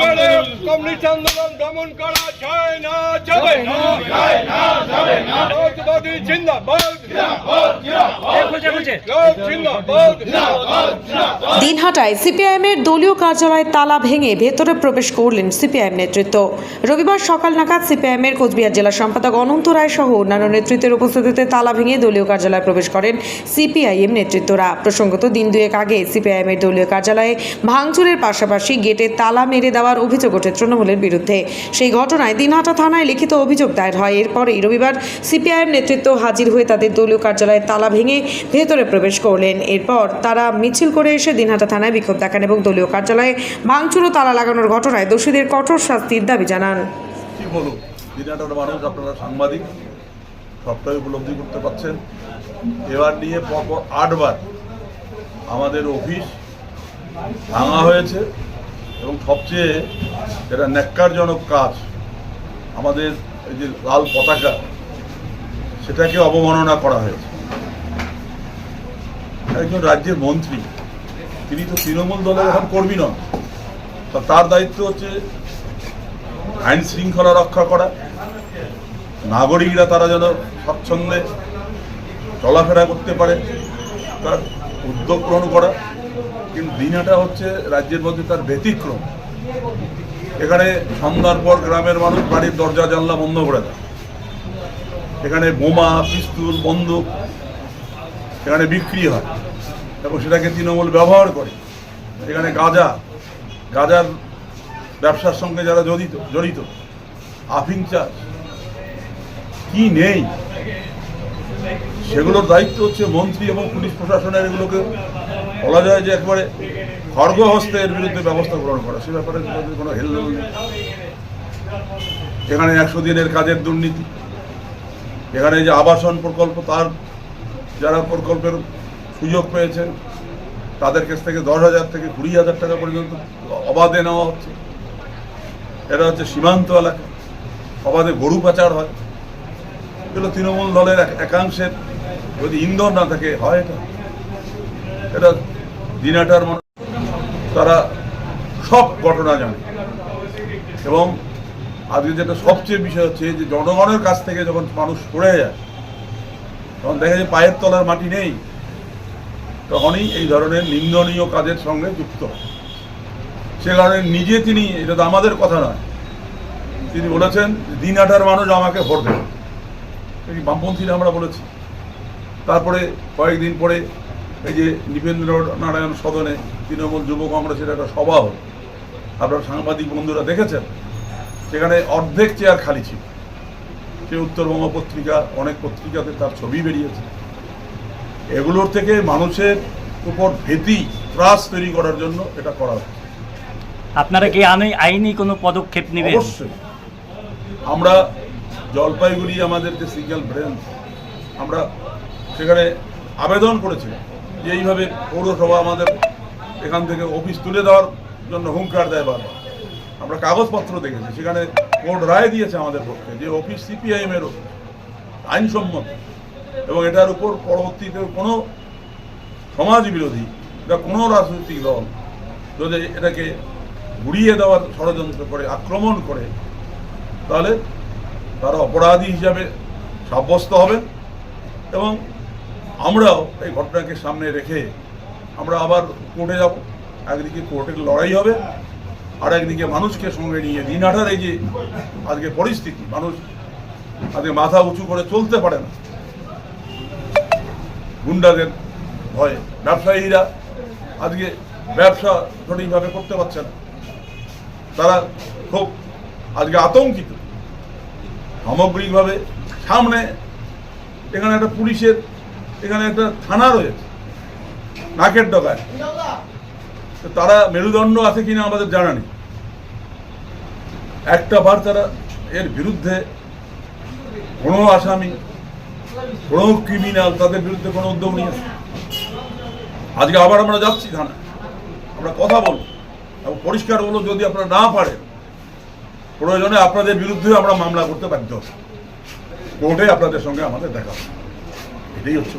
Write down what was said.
মেরে কমিউনিস্ট আন্দোলন দমন করা যায় না যাবে না। জিন্দাবাদ লোক জিন্দাবাদ। দিনহাটায় সিপিআইএমের দলীয় কার্যালয়ে তালা ভেঙে ভেতরে প্রবেশ করলেন সিপিআইএম নেতৃত্ব। রবিবার সকাল নাগাদ সিপিআইএমের কোচবিহার জেলা সম্পাদক অনন্ত রায় সহ অন্যান্য নেতৃত্বের উপস্থিতিতে তালা ভেঙে দলীয় কার্যালয়ে প্রবেশ করেন সিপিআইএম নেতৃত্বরা। প্রসঙ্গত দিন দুয়েক আগে সিপিআইএমের দলীয় কার্যালয়ে ভাঙচুরের পাশাপাশি গেটে তালা মেরে দেওয়ার অভিযোগ ওঠে তৃণমূলের বিরুদ্ধে। সেই ঘটনায় দিনহাটা থানায় লিখিত অভিযোগ দায়ের হয়। এরপরেই রবিবার সিপিআইএম নেতৃত্ব হাজির হয়ে তাদের দলীয় কার্যালয়ে তালা ভেঙে ভেতরে প্রবেশ করলেন। এরপর তারা মিছিল করে এসে দিনহাটা থানায় বিক্ষোভ দেখান এবং দলীয় কার্যালয়ে ভাঙচুর ও তালা লাগানোর ঘটনায় দোষীদের কঠোর শাস্তির দাবি জানান। বলুন? মানুষ সাংবাদিক সবটাই উপলব্ধি করতে পারছেন এবার নিয়ে পরপর আটবার আমাদের অফিস ভাঙা হয়েছে এবং সবচেয়ে যেটা ন্যাক্কারজনক কাজ, আমাদের এই যে লাল পতাকা সেটাকে অবমাননা করা হয়েছে। একজন রাজ্যের মন্ত্রী, তিনি তো তৃণমূল দলের এখন কর্মী নন। তা তার দায়িত্ব হচ্ছে আইন শৃঙ্খলা রক্ষা করা। নাগরিকরা তারা যেন স্বচ্ছন্দে চলাফেরা করতে পারে, তার উদ্যোগ গ্রহণ করা। কিন্তু দিনাটা হচ্ছে রাজ্যের মধ্যে তার ব্যতিক্রম। এখানে সন্ধ্যার পর গ্রামের মানুষ বাড়ির দরজা জানলা বন্ধ করে দেয়। এখানে বোমা, পিস্তুল, বন্দুক সেখানে বিক্রি হয় এবং সেটাকে তৃণমূল ব্যবহার করে। এখানে গাঁজা, গাঁজার ব্যবসার সঙ্গে যারা জড়িত জড়িত আফিং চাষ, কি নেই? সেগুলোর দায়িত্ব হচ্ছে মন্ত্রী এবং পুলিশ প্রশাসনের এগুলোকে বলা যায় যে একবারে খর্গ হস্তে এর বিরুদ্ধে ব্যবস্থা গ্রহণ করা। সে ব্যাপারে কোনো হেলদোল নেই। এখানে একশো দিনের কাজের দুর্নীতি এখানে যে আবাসন প্রকল্প, তার যারা প্রকল্পের সুযোগ পেয়েছেন, তাদের কাছ থেকে দশ হাজার থেকে কুড়ি হাজার টাকা পর্যন্ত অবাধে নেওয়া হচ্ছে। এটা হচ্ছে সীমান্ত এলাকা। অবাধে গরু পাচার হয়। এগুলো তৃণমূল দলের এক- একাংশের যদি ইন্ধন না থাকে, হয় এটা। এটা দিনাটার তারা সব ঘটনা জানে। এবং আজকে যেটা সবচেয়ে বিষয় হচ্ছে যে জনগণের কাছ থেকে যখন মানুষ সরে যায়, তখন দেখা যায় পায়ের তলার মাটি নেই, তখনই এই ধরনের নিন্দনীয় কাজের সঙ্গে যুক্ত সে কারণে নিজে তিনি, এটা তো আমাদের কথা নয়, তিনি বলেছেন দিনাটার মানুষ আমাকে ভোট দেবে। বামপন্থীরা আমরা বলেছি। তারপরে কয়েকদিন পরে এই যে নৃপেন্দ্র নারায়ণ সদনে তৃণমূল যুব কংগ্রেসের একটা সভা হল। আপনারা সাংবাদিক বন্ধুরা দেখেছেন? সেখানে অর্ধেক চেয়ার খালি ছিল। সে উত্তরবঙ্গ পত্রিকা অনেক পত্রিকাতে তার ছবি বেরিয়েছে। এগুলোর থেকে মানুষের উপর ভীতি ত্রাস তৈরি করার জন্য এটা করা হচ্ছে। আপনারা কি আইনি আইনি কোনো পদক্ষেপ নেবেন? অবশ্যই। আমরা জলপাইগুড়ি আমাদের যে সিঙ্গেল ব্রেঞ্চ আমরা সেখানে আবেদন করেছিলাম যে এইভাবে পৌরসভা আমাদের এখান থেকে অফিস তুলে দেওয়ার জন্য হুঙ্কার দেয় বারবার। আমরা কাগজপত্র দেখেছি, সেখানে কোর্ট রায় দিয়েছে আমাদের পক্ষে যে অফিস সিপিআইএম এর অফিস আইনসম্মত। এবং এটার উপর পরবর্তীতে কোনো সমাজ বিরোধী বা কোনো রাজনৈতিক দল যদি এটাকে গুড়িয়ে দেওয়ার ষড়যন্ত্র করে, আক্রমণ করে, তাহলে তারা অপরাধী হিসাবে সাব্যস্ত হবে এবং আমরাও এই ঘটনাকে সামনে রেখে আমরা আবার কোর্টে যাব। একদিকে কোর্টের লড়াই হবে আর একদিকে মানুষকে সঙ্গে নিয়ে দিনহাটার এই যে আজকে পরিস্থিতি, মানুষ আজকে মাথা উঁচু করে চলতে পারে না। গুন্ডাদের ভয়ে ব্যবসায়ীরা আজকে ব্যবসা সঠিকভাবে করতে পারছে না। তারা খুব আজকে আতঙ্কিত। সামগ্রিকভাবে সামনে এখানে একটা পুলিশের, এখানে একটা থানা রয়েছে, নাকের ডগায়। তারা মেরুদণ্ড আছে কিনা আমাদের জানা নেই একটা বার তারা এর বিরুদ্ধে কোনো আসামি, কোনো ক্রিমিনাল তাদের বিরুদ্ধে কোনো উদ্যোগ নিয়েছে আজকে আবার আমরা যাচ্ছি থানা আমরা কথা বলব এবং পরিষ্কার হলো যদি আপনারা না পারেন, প্রয়োজনে আপনাদের বিরুদ্ধে আমরা মামলা করতে বাধ্য। কোর্টে আপনাদের সঙ্গে আমাদের দেখা। এটাই হচ্ছে।